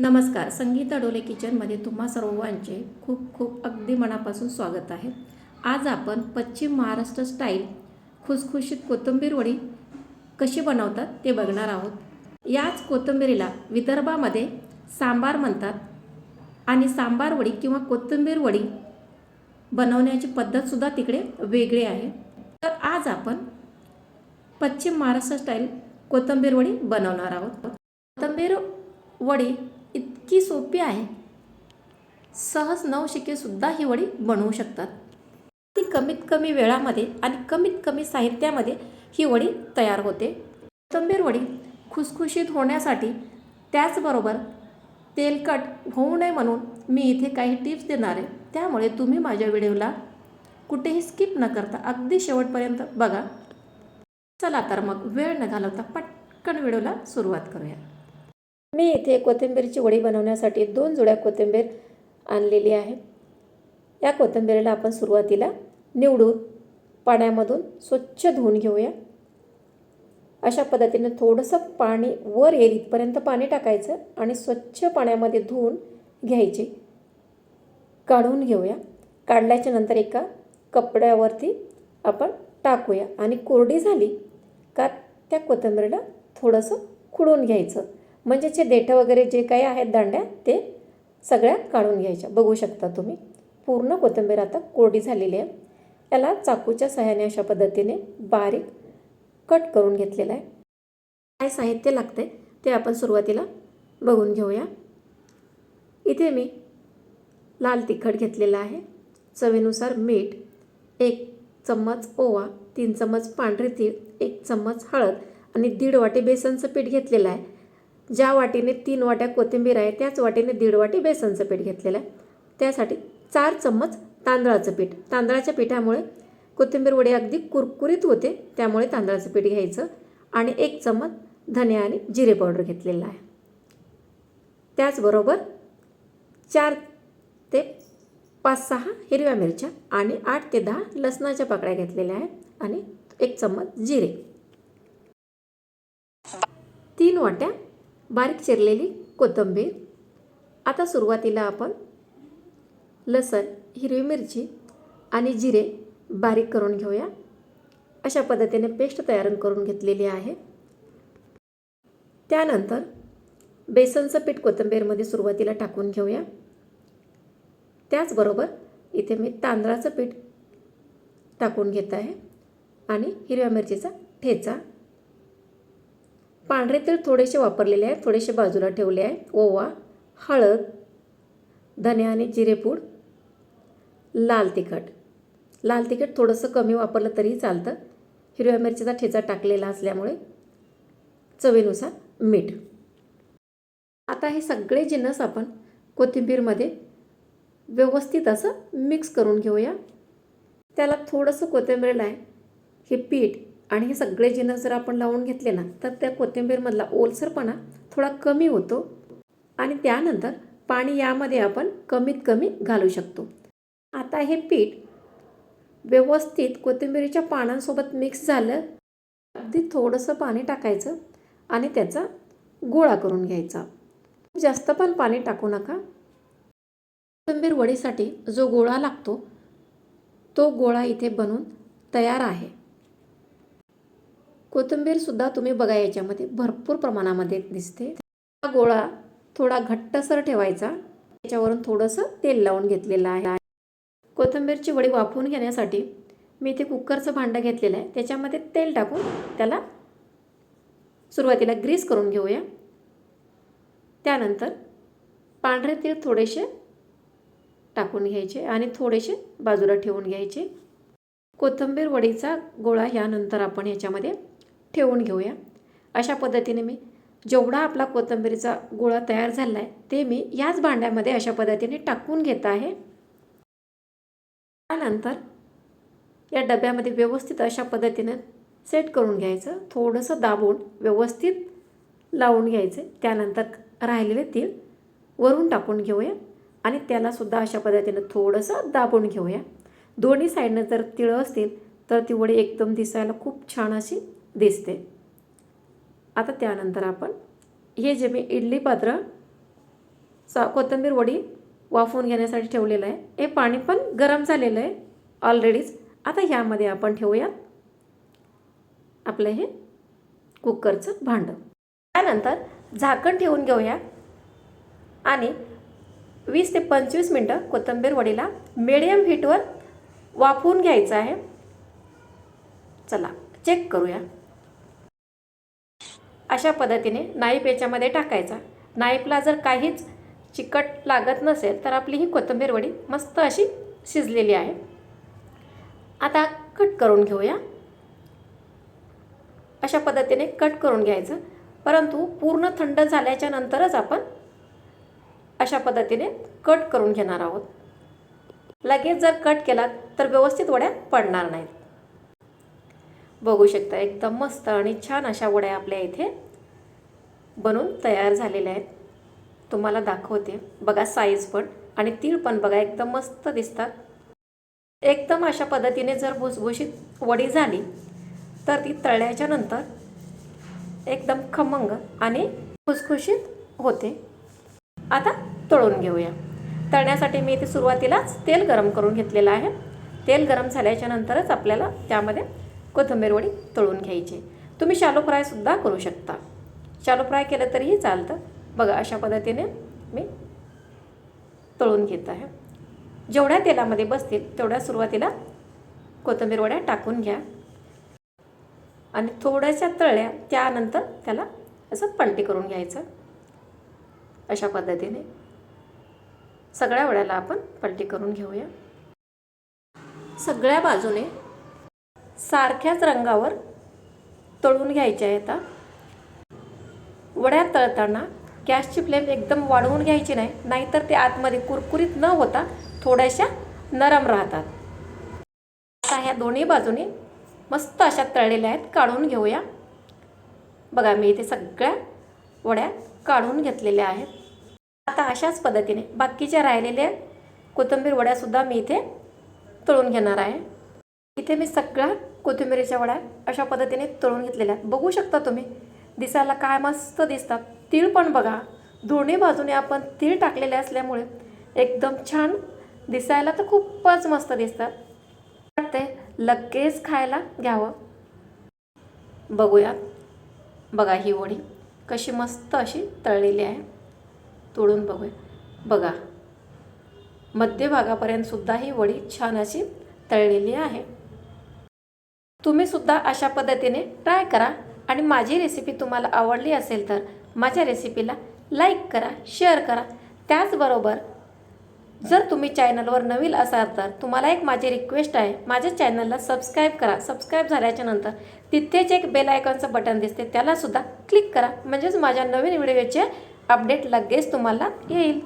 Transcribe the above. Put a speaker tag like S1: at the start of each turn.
S1: नमस्कार संगीता डोले किचनमध्ये तुम्हा सर्वांचे खूप खूप अगदी मनापासून स्वागत आहे. आज आपण पश्चिम महाराष्ट्र स्टाईल खुसखुशीत कोथिंबीर वडी कशी बनवतात ते बघणार आहोत. याच कोथिंबीरीला विदर्भामध्ये सांबार म्हणतात आणि सांबार वडी किंवा कोथिंबीर वडी बनवण्याची पद्धतसुद्धा तिकडे वेगळी आहे. तर आज आपण पश्चिम महाराष्ट्र स्टाईल कोथिंबीर वडी बनवणार आहोत. कोथिंबीर वडी इतकी सोपी आहे. सहज नवशिकेसुद्धा ही वडी बनवू शकतात. ती कमीत कमी वेळामध्ये आणि कमीत कमी साहित्यामध्ये ही वडी तयार होते. कोथिंबीर वडी खुसखुशीत होण्यासाठी त्याचबरोबर तेलकट होऊ नये म्हणून मी इथे काही टिप्स देणार आहे. त्यामुळे तुम्ही माझ्या व्हिडिओला कुठेही स्किप न करता अगदी शेवटपर्यंत बघा. चला तर मग वेळ न घालवता पटकन व्हिडिओला सुरुवात करूया. मी इथे कोथिंबीरची वडी बनवण्यासाठी दोन जुड्या कोथिंबीर आणलेली आहे. या कोथिंबीरीला आपण सुरुवातीला निवडून पाण्यामधून स्वच्छ धुवून घेऊया. अशा पद्धतीने थोडंसं पाणी वर येईल इथपर्यंत पाणी टाकायचं आणि स्वच्छ पाण्यामध्ये धुवून घ्यायचे. काढून घेऊया. काढल्याच्या नंतर एका कपड्यावरती आपण टाकूया आणि कोरडी झाली का त्या कोथिंबीरीला थोडंसं खुडून घ्यायचं. म्हणजे जे देठं वगैरे जे काही आहेत दांड्या ते सगळ्या काढून घ्यायच्या. बघू शकता तुम्ही. पूर्ण कोथिंबीर आता कोरडी झालेली आहे. याला चाकूच्या सहाय्याने अशा पद्धतीने बारीक कट करून घेतलेलं आहे. काय साहित्य लागते ते आपण सुरुवातीला बघून घेऊया. इथे मी लाल तिखट घेतलेलं आहे. चवीनुसार मीठ एक चम्मच ओवा तीन चम्मच पांढरे तीळ एक चम्मच हळद आणि दीड वाटी बेसनचं पीठ घेतलेलं आहे. ज्या वाटीने तीन वाट्या कोथिंबीर आहे त्याच वाटीने दीड वाटी बेसनचं पीठ घेतलेलं आहे. त्यासाठी चार चम्मच तांदळाचं पीठ. तांदळाच्या पिठामुळे कोथिंबीर वडी अगदी कुरकुरीत होते त्यामुळे तांदळाचं पीठ घ्यायचं आणि एक चम्मच धने आणि जिरे पावडर घेतलेलं आहे. त्याचबरोबर चार ते पाच सहा हिरव्या मिरच्या आणि आठ ते दहा लसणाच्या पाकळ्या घेतलेल्या आहेत आणि एक चम्मच जिरे. तीन वाट्या बारीक चिरलेली कोथिंबीर. आता सुरुवातीला आपण लसण हिरवी मिरची आणि जिरे बारीक करून घेऊया. अशा पद्धतीने पेस्ट तयार करून घेतलेली आहे. त्यानंतर बेसनचं पीठ कोथिंबीरमध्ये सुरुवातीला टाकून घेऊया. त्याचबरोबर इथे मी तांदळाचं पीठ टाकून घेत आहे आणि हिरव्या मिरचीचा ठेचा पांढरे तेल थोडेसे वापरलेले आहे थोडेसे बाजूला ठेवले आहे. ओवा हळद धने आणि जिरेपूड लाल तिखट. लाल तिखट थोडंसं कमी वापरलं तरीही चालतं. हिरव्या मिरचीचा ठेचा टाकलेला असल्यामुळे चवीनुसार मीठ. आता हे सगळे जिन्नस आपण कोथिंबीरमध्ये व्यवस्थित असं मिक्स करून घेऊया. त्याला थोडंसं कोथिंबीरला आहे हे पीठ आणि हे सगळे जिनस जर आपण लावून घेतले ना तर त्या कोथिंबीरमधला ओलसरपणा थोडा कमी होतो. आणि त्यानंतर पाणी यामध्ये आपण कमीत कमी घालू शकतो. आता हे पीठ व्यवस्थित कोथिंबीरीच्या पानांसोबत मिक्स झालं अगदी थोडंसं पाणी टाकायचं आणि त्याचा गोळा करून घ्यायचा. जास्त पण पाणी टाकू नका. कोथिंबीर वडीसाठी जो गोळा लागतो तो गोळा इथे बनून तयार आहे. कोथिंबीरसुद्धा तुम्ही बघा याच्यामध्ये भरपूर प्रमाणामध्ये दिसते. हा गोळा थोडा घट्टसर ठेवायचा. त्याच्यावरून थोडंसं तेल लावून घेतलेलं आहे. कोथिंबीरची वडी वाफवून घेण्यासाठी मी इथे कुकरचं भांडं घेतलेलं आहे. त्याच्यामध्ये तेल टाकून त्याला सुरुवातीला ग्रीस करून घेऊया. त्यानंतर पांढरे तीळ थोडेसे टाकून घ्यायचे आणि थोडेसे बाजूला ठेवून घ्यायचे. कोथिंबीर वडीचा गोळा ह्यानंतर आपण ह्याच्यामध्ये ठेवून घेऊया. अशा पद्धतीने मी जेवढा आपला कोथिंबीरीचा गोळा तयार झाला आहे ते मी याच भांड्यामध्ये अशा पद्धतीने टाकून घेत आहे. त्यानंतर या डब्यामध्ये व्यवस्थित अशा पद्धतीनं सेट करून घ्यायचं. थोडंसं दाबून व्यवस्थित लावून घ्यायचे. त्यानंतर राहिलेले तीळ वरून टाकून घेऊया आणि त्यालासुद्धा अशा पद्धतीनं थोडंसं दाबून घेऊया. दोन्ही साईडनं जर तिळं असतील तर ती वडी एकदम दिसायला खूप छान अशी दिसते. आता त्यानंतर आपण हे जे मी इडली पात्र सा कोथिंबीर वडी वाफवून घेण्यासाठी ठेवलेलं आहे हे पाणी पण गरम झालेलं आहे ऑलरेडीच आता ह्यामध्ये आपण ठेवूया आपलं हे कुकरचं भांडं. त्यानंतर झाकण ठेवून घेऊया आणि वीस ते पंचवीस मिनटं कोथिंबीर वडीला मिडियम हीटवर वाफवून घ्यायचं आहे. चला चेक करूया. अशा पद्धतीने नाईफ याच्यामध्ये टाकायचा. नाईफला जर काहीच चिकट लागत नसेल तर आपली ही कोथिंबीर वडी मस्त अशी शिजलेली आहे. आता कट करून घेऊया. अशा पद्धतीने कट करून घ्यायचं. परंतु पूर्ण थंड झाल्याच्या नंतरच आपण अशा पद्धतीने कट करून घेणार आहोत. लगेच जर कट केलात तर व्यवस्थित वड्या पडणार नाहीत. बघू शकता. एकदम मस्त आणि छान अशा वड्या आपल्या इथे बनून तयार झालेल्या आहेत. तुम्हाला दाखवते. बघा साईज पण आणि तीळ पण बघा एकदम मस्त दिसतात. एकदम अशा पद्धतीने जर भुसभुशीत वडी झाली तर ती तळल्याच्या नंतर एकदम खमंग आणि खुसखुशीत होते. आता तळून घेऊया. तळण्यासाठी मी इथे सुरुवातीलाच तेल गरम करून घेतलेलं आहे. तेल गरम झाल्याच्या नंतरच आपल्याला त्यामध्ये कोथिंबीर वडी तळून घ्यायची. तुम्ही शालो फ्रायसुद्धा करू शकता. शालो फ्राय केलं तरीही चालतं. बघा अशा पद्धतीने मी तळून घेत आहे. जेवढ्या तेलामध्ये बसतील तेवढ्या सुरुवातीला कोथिंबीर वड्या टाकून घ्या. आणि थोड्याशा तळल्या त्यानंतर त्याला असं पलटी करून घ्यायचं. अशा पद्धतीने सगळ्या वड्याला आपण पलटी करून घेऊया. सगळ्या बाजूने सारख्याच रंगावर तळून घ्यायच्या आहेत. आता वड्या तळताना गॅसची फ्लेम एकदम वाढवून घ्यायची नाही नाहीतर ते आतमध्ये कुरकुरीत न होता थोड्याशा नरम राहतात. आता ह्या दोन्ही बाजूने मस्त अशा तळलेल्या आहेत काढून घेऊया. बघा मी इथे सगळ्या वड्या काढून घेतलेल्या आहेत. आता अशाच पद्धतीने बाकीच्या राहिलेल्या कोथिंबीर वड्यासुद्धा मी इथे तळून घेणार आहे. इथे मी सगळ्या कोथिंबीरीच्या वड्या अशा पद्धतीने तळून घेतलेल्या आहेत. बघू शकता तुम्ही दिसायला काय मस्त दिसतात. तीळ पण बघा दोन्ही बाजूने आपण तीळ टाकलेले असल्यामुळे एकदम छान दिसायला तर खूपच मस्त दिसतात. ते लगेच खायला घ्यावं. बघूया. बघा ही वडी कशी मस्त अशी तळलेली आहे. तोडून बघूया. बघा मध्यभागापर्यंतसुद्धा ही वडी छान अशी तळलेली आहे. तुम्ही सुद्धा अशा पद्धतीने ट्राय करा आणि माझी रेसिपी तुम्हाला आवडली असेल तर माझ्या रेसिपीला लाईक करा शेअर करा. त्याचबरोबर जर तुम्ही चॅनलवर नवीन असाल तर तुम्हाला एक माझी रिक्वेस्ट आहे. माझ्या चॅनलला सबस्क्राईब करा. सबस्क्राईब झाल्याच्यानंतर तिथेच एक बेल आयकॉनचं बटन दिसते. त्यालासुद्धा क्लिक करा. म्हणजेच माझ्या नवीन व्हिडिओचे अपडेट लगेच तुम्हाला येईल.